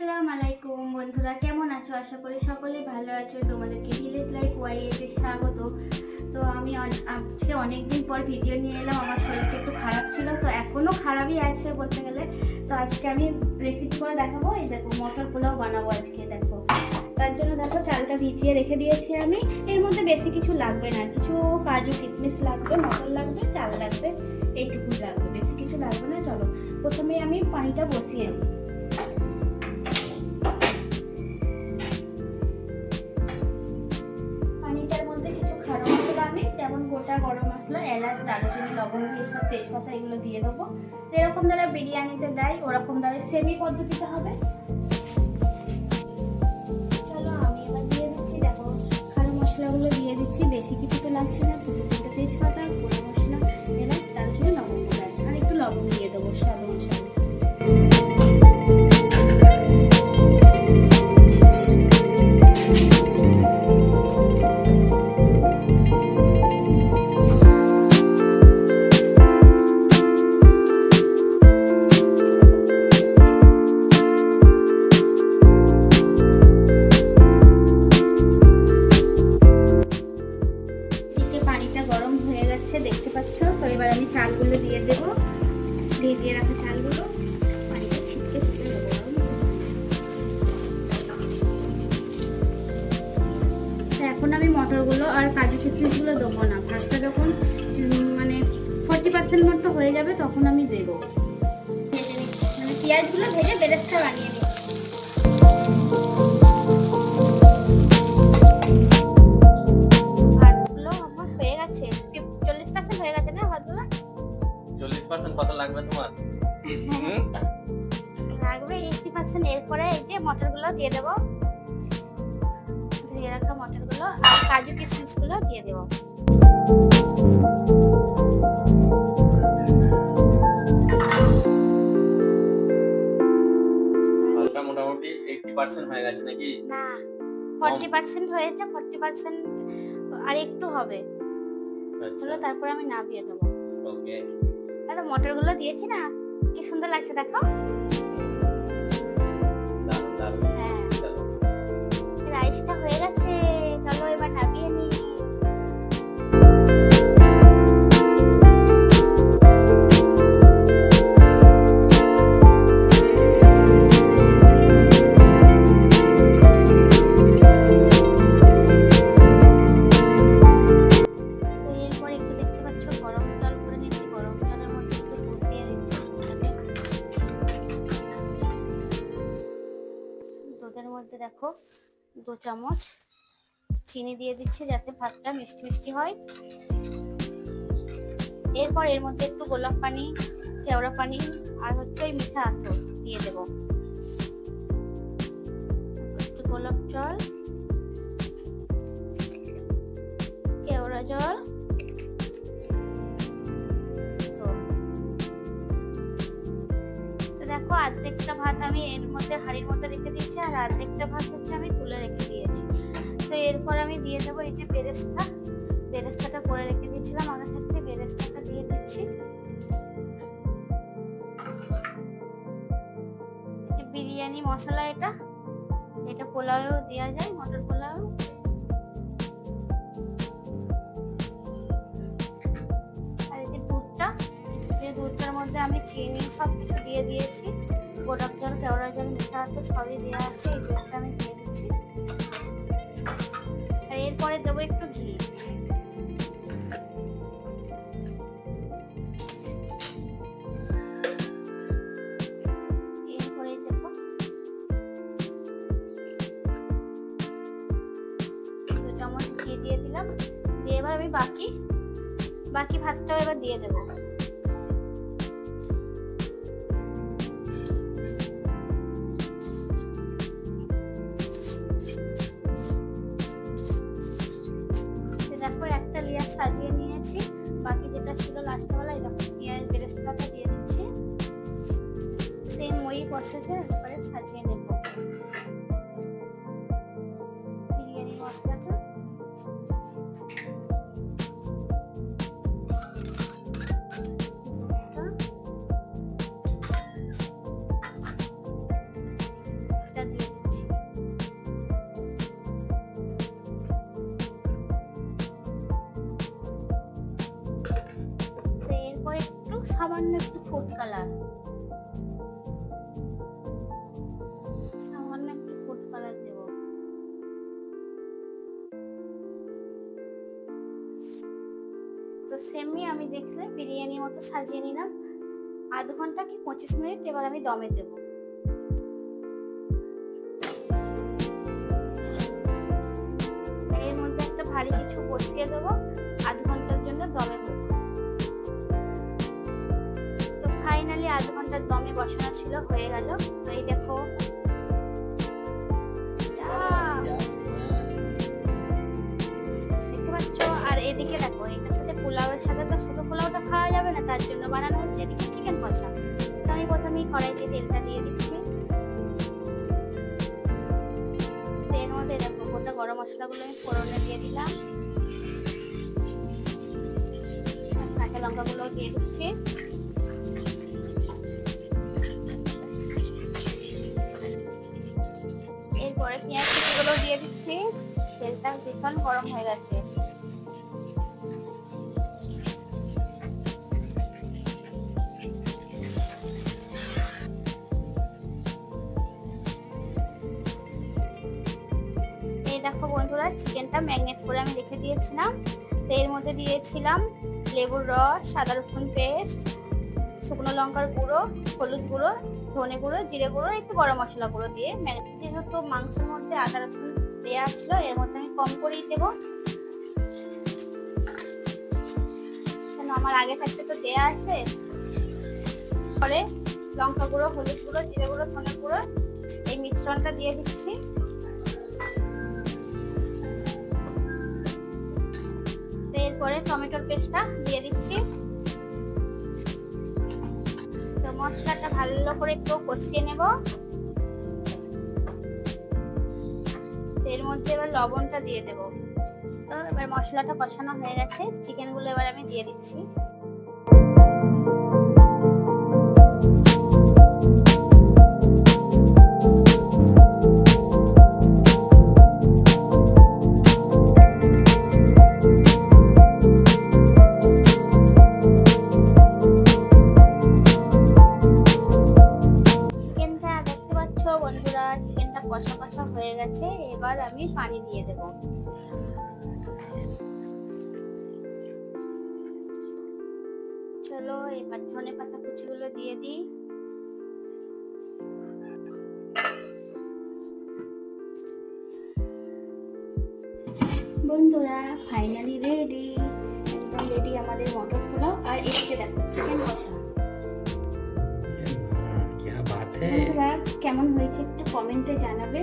আসসালামু আলাইকুম বন্ধুরা, কেমন আছো? আশা করি সকলেই ভালো আছো। তোমাদেরকে ভিলেজ লাইফ ওয়াইএতে স্বাগত। তো আমি আজকে অনেক দিন পর ভিডিও নিয়ে এলাম, আমার শরীরটা একটু খারাপ ছিল, তো এখনও খারাপই আছে বলতে গেলে। তো আজকে আমি রেসিপি করে দেখাবো। এই দেখো, মটর পোলাও বানাবো আজকে, দেখো। তার জন্য দেখো, চালটা ভিজিয়ে রেখে দিয়েছি আমি। এর মধ্যে বেশি কিছু লাগবে না। কিছু কাজু কিশমিশ লাগবে, মটর লাগবে, চাল লাগবে এইটুকু লাগবে। বেশি কিছু লাগবে না, চলো। প্রথমে আমি পানিটা বসিয়ে দিই এলাচ দারুচিনি লবঙ্গ সব তেজপাতা এগুলো দিয়ে দেবো। যেরকম দ্বারা বিরিয়ানিতে দেয়, ওরকম দ্বারা সেমি পদ্ধতিতে হবে। চলো আমি এবার দিয়ে দিচ্ছি, দেখো খারাপ মশলাগুলো দিয়ে দিচ্ছি। বেশি কিছু তো লাগছে না, দুটো তিনটে তেজপাতা, গোড়া মশলা, এলাচ, দারুচিনি লবঙ্গ ব্যাস আর একটু লবণ দিয়ে দেবো, স্বাদ অনুসারে। তখন আমি দেবো। ভেজে নিচ্ছি মানে পেঁয়াজগুলো ভেজে বেরেস্তা বানিয়ে নিচ্ছি। ভাতগুলো আমার হয়ে গেছে। চল্লিশ পার্সেন্ট হয়ে গেছে না ভাতগুলো? চল্লিশ পার্সেন্ট কত লাগবে তোমার? লাগবে পার্সেন্ট এরপরে এই যে মটরগুলো দিয়ে দেবো। ধুয়ে রাখা মটরগুলো আর কাজু কিশমিশগুলো দিয়ে দেবো। হয়ে গেছে নাকি? না ফর্টি পার্সেন্ট হয়েছে ফর্টি পার্সেন্ট আর একটু হবে। আচ্ছা। তারপর আমি নামিয়ে দেব। ওকে। তো মটরগুলো দিয়েছি না? কি সুন্দর লাগছে দেখো। দেখো, দু চামচ চিনি দিয়ে দিচ্ছি যাতে ভাতটা মিষ্টি মিষ্টি হয়। এরপর এর মধ্যে একটু গোলাপ পানি কেওড়া পানি আর হচ্ছে ওই মিঠা আতর দিয়ে দেব। একটু গোলাপ জল কেওড়া জল। দেখো অর্ধেকটা ভাত আমি এর মধ্যে, হাঁড়ির মধ্যে রেখে দিয়েছি, আর অর্ধেকটা ভাত হচ্ছে আমি তুলে রেখে দিয়েছি। তো এরপর আমি দিয়ে দেবো এই যে বেরেস্তা। বেরেস্তাটা করে রেখে দিয়েছিলাম আগে থাকতে বেরেস্তাটা দিয়ে দিচ্ছি। বিরিয়ানি মশলা এটা এটা পোলাওয়েও দেওয়া যায়, মটর পোলাও। মধ্যে আমি চিনি সব কিছু দিয়ে দিয়েছি। গোলাপ জল কেওড়া জল, মিঠা তো সবই দেওয়া আছে, এই দুধটা আমি দিয়ে দিচ্ছি। আর এরপরে দেবো একটু ঘি। ঘি দিয়ে দিলাম। দিয়ে এবার আমি বাকি বাকি ভাতটাও এবার দিয়ে দেবো। তো পর একটা লেয়ার সাজিয়ে নিয়েছি। বাকি যেটা ছিল লাস্ট বেলা, এই দেখো পেঁয়াজ বেরেস্তাটা দিয়ে দিচ্ছি। সেম ওই প্রসেসে একবারে সাজিয়ে নেব। বিরিয়ানি মশলাটা। সামান্য একটু ফুড কালার সামান্য একটু ফুড কালার দেব। তো সেমই আমি দেখলে বিরিয়ানি মতো সাজিয়ে নিলাম। আধ ঘণ্টা কি পঁচিশ মিনিট? এবার আমি দমে দেবো। এর মধ্যে একটা ভারী কিছু বসিয়ে দেবো। আধ ঘণ্টার জন্য দমে ফাইনালি দমে বসানো ছিল, হয়ে গেল। তো এই দেখো। দেখতে পাচ্ছ? আর এদিকে দেখো, এটার সাথে পোলাওয়ের সাথে তো শুধু পোলাওটা খাওয়া যাবে না, তার জন্য বানানো হচ্ছে এদিকে চিকেন কষা। তো আমি প্রথমেই কড়াইতে তেলটা দিয়ে দিচ্ছি। এর মধ্যে দেখো, গোটা গরম মশলাগুলো আমি ফোড়নে দিয়ে দিলাম। কাঁচা লঙ্কাগুলো দিয়ে দিচ্ছি। দিয়ে দিচ্ছি তেলটা ভীষণ গরম হয়ে গেছে। দেখো বন্ধুরা, চিকেনটা ম্যাগনেট করে আমি রেখে দিয়েছিলাম। তো এর মধ্যে দিয়েছিলাম লেবুর রস, সাদা রসুন পেস্ট, শুকনো লঙ্কার গুঁড়ো, হলুদ গুঁড়ো, ধনে গুঁড়ো, জিরে গুঁড়ো, একটু গরম মশলা গুঁড়ো দিয়ে ম্যাগনেট যেহেতু মাংসের মধ্যে আদা রসুন দেওয়া ছিল এর মধ্যে আমি কম করেই দেবো। আমার আগে থাকতে তো দেয়া আছে। পরে লঙ্কা গুঁড়ো, হলুদ গুঁড়ো, জিরে গুঁড়ো, ধনে গুঁড়ো, এই মিশ্রণটা দিয়ে দিচ্ছি। এরপরে টমেটোর পেস্টটা দিয়ে দিচ্ছি। তো মশলাটা ভালো করে একটু কষিয়ে নেব। মধ্যে এবার লবণটা দিয়ে দেবো। তো এবার মশলাটা কষানো হয়ে গেছে। চিকেনগুলো এবার আমি দিয়ে দিচ্ছি। কষা কষা হয়ে গেছে, এবার আমি পানি দিয়ে দেব। চলো, এবার ধনে পাতা কুচিগুলো দিয়ে দিই। বন্ধুরা ফাইনালি রেডি একদম রেডি আমাদের মটর পোলাও আর এদিকে দেখো চিকেন কষা। বন্ধুরা কেমন হয়েছে একটু কমেন্টে জানাবে।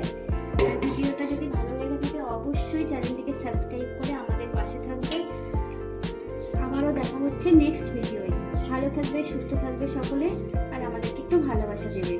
ভিডিওটা যদি ভালো লেগে থাকে অবশ্যই চ্যানেলটিকে সাবস্ক্রাইব করে আমাদের পাশে থাকবে। আবারও দেখা হচ্ছে নেক্সট ভিডিওয় ভালো থাকবে সুস্থ থাকবে সকলে আর আমাদেরকে একটু ভালোবাসা দেবে।